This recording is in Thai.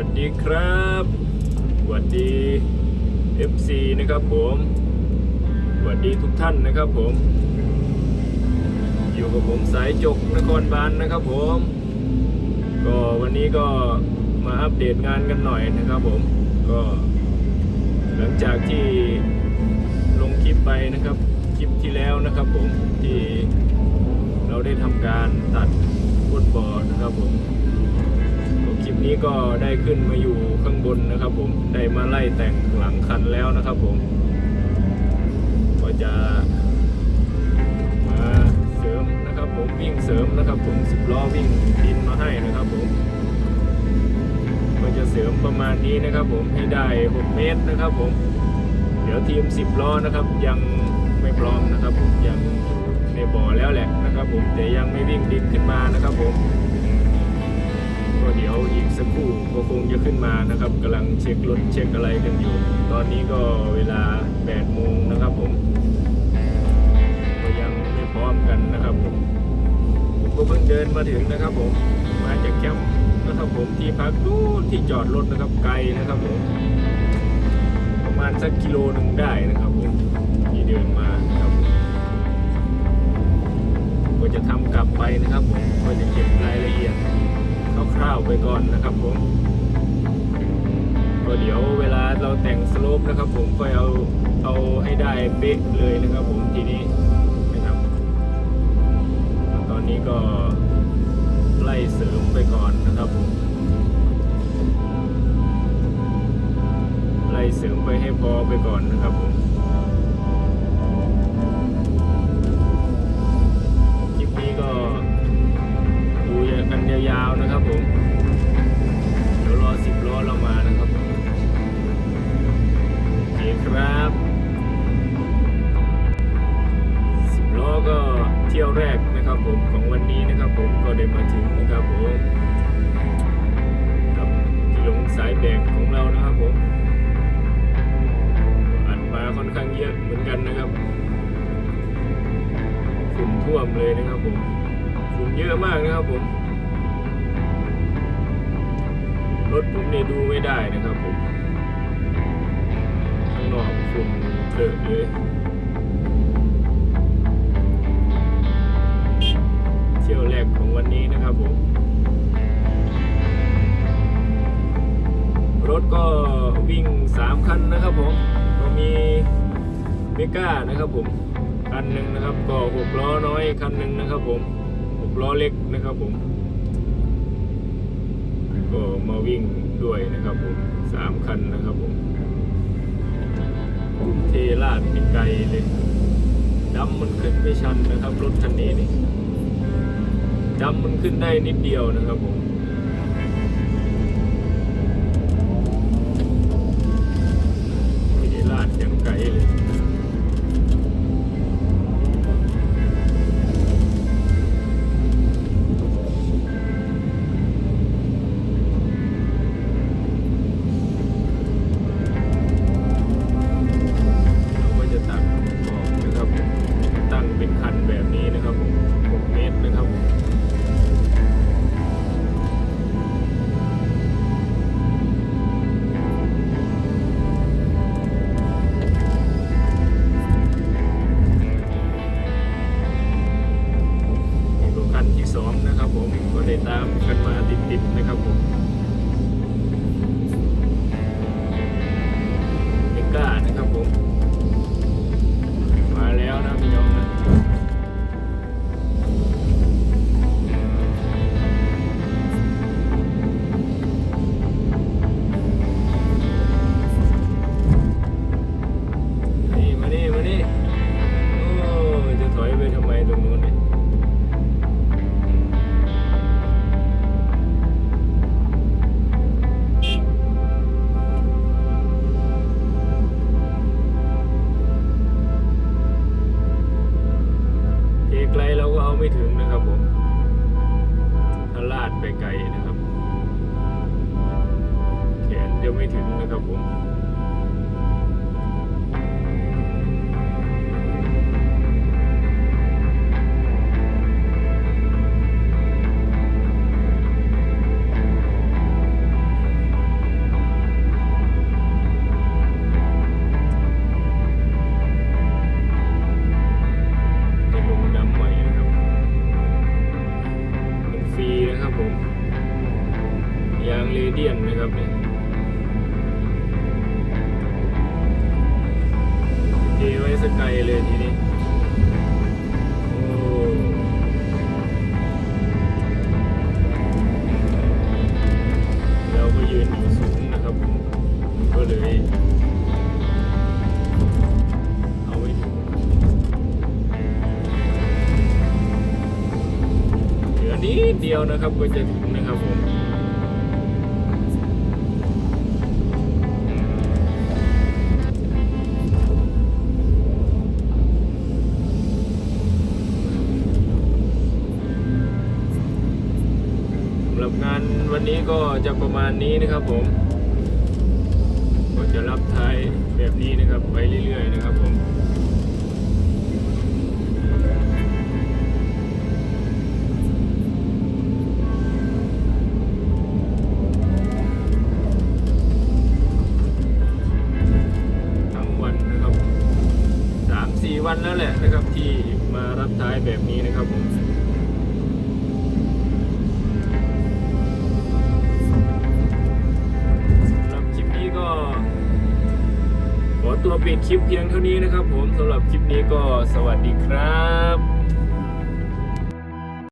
วัสดีครับสวัสดี FC นะครับผมสวัสดีทุกท่านนะครับผม อยู่กับผมสายจกนครบาลนะครับผม ก็วันนี้ก็มาอัปเดตงานกันหน่อยนะครับผม ก็หลังจากที่ลงคลิปไปนะครับคลิปที่แล้วนะครับผมที่เราได้ทำการตัดฟุตบอนะครับผม นี้ก็ได้ขึ้นมาอยู่ข้างบนนะครับ ผมได้มาไล่แต่งหลังคันแล้วนะครับ ผมก็จะมาเสริมนะครับ ผมวิ่งเสริมนะครับ ผมสิบล้อวิ่งดินมาให้นะครับผมก็จะเสริมประมาณนี้นะครับ ผมให้ได้6เมตรนะครับ ผม เดี๋ยวทีม10ล้อนะครับ ยังไม่พร้อมนะครับ ผมยังในบ่อแล้วแหละนะครับ ผมแต่ยังไม่วิ่งดินขึ้นมานะครับ ผม ก็เดี๋ยวอีกสักครู่ก็คงจะขึ้นมานะครับกำลังเช็ครถเช็คอะไรกันอยู่ ตอนนี้ก็เวลา8โมงนะครับผมก็ยังไม่พร้อมกันนะครับผมผมก็เพิ่งเดินมาถึงนะครับผมมาจากแคมป์นะครับผมที่พักนู่ที่จอดรถนะครับไกลนะครับผมประมาณสักกิโลหนึ่งได้นะครับผมที่เดินมาครับก็จะทำกลับไปนะครับผมก็จะเก็บรายละเอียดคร่าวๆไปก่อนนะครับผมก็เดี๋ยวเวลาเราแต่งสโลปนะครับ ผมค่อยเอาเอาให้ได้เป๊ะเลยนะครับ ผมทีนี้นะครับ ตอนนี้ก็ไล่เสริมไปก่อนนะครับผมไล่เสริมไปให้พอไปก่อนนะครับผม ที่ยวแรกนะครับผมของวันนี้นะครับผมก็ได้มาถึงนะครับผมกับที่ลงสายแบกของเรานะครับผมอัดมาค่อนข้างเยอะเหมือนกันนะครับฝุ่นท่วมเลยนะครับผมฝุ่นเยอะมากนะครับผมรถผมเนี่ยดูไม่ได้นะครับผมข้างนอกฝุ่นเกอะเลย รกของวันนี้นะครับผม รถก็วิ่งสามคันนะครับผม ก็มีเมก้านะครับผม คันหนึ่งนะครับ ก็หกล้อน้อยคันหนึ่งนะครับผมหกล้อเล็กนะครับผม ก็มาวิ่งด้วยนะครับผมสามคันนะครับผมเทลาดไปไกลเลยดำมันขึ้นไม่ชันนะครับ รถคันนี้นี่ จำมันขึ้นได้นิดเดียวนะครับผม มาติดๆนะครับผม ไปไกลนะครับ แขนยังไม่ถึงนะครับผมางเรเดียนนะครับเนี่ยเทไว้สกไกลเลยทีนี้เราก็ยืนอยู่สูงนะครับผมก็เลยเอาไว้ดูเหลือนิดเดียวนะครับก็จะถึงนะครับผม งานวันนี้ก็จะประมาณนี้นะครับผม ก็จะรับท้ายแบบนี้นะครับไปเรื่อยๆนะครับผมทั้งวันนะครับสามสี่วันแล้วแหละนะครับที่มารับท้ายแบบนี้นะครับผม ปิดคลิปเพียงเท่านี้นะครับผมสำหรับคลิปนี้ก็สวัสดีครับ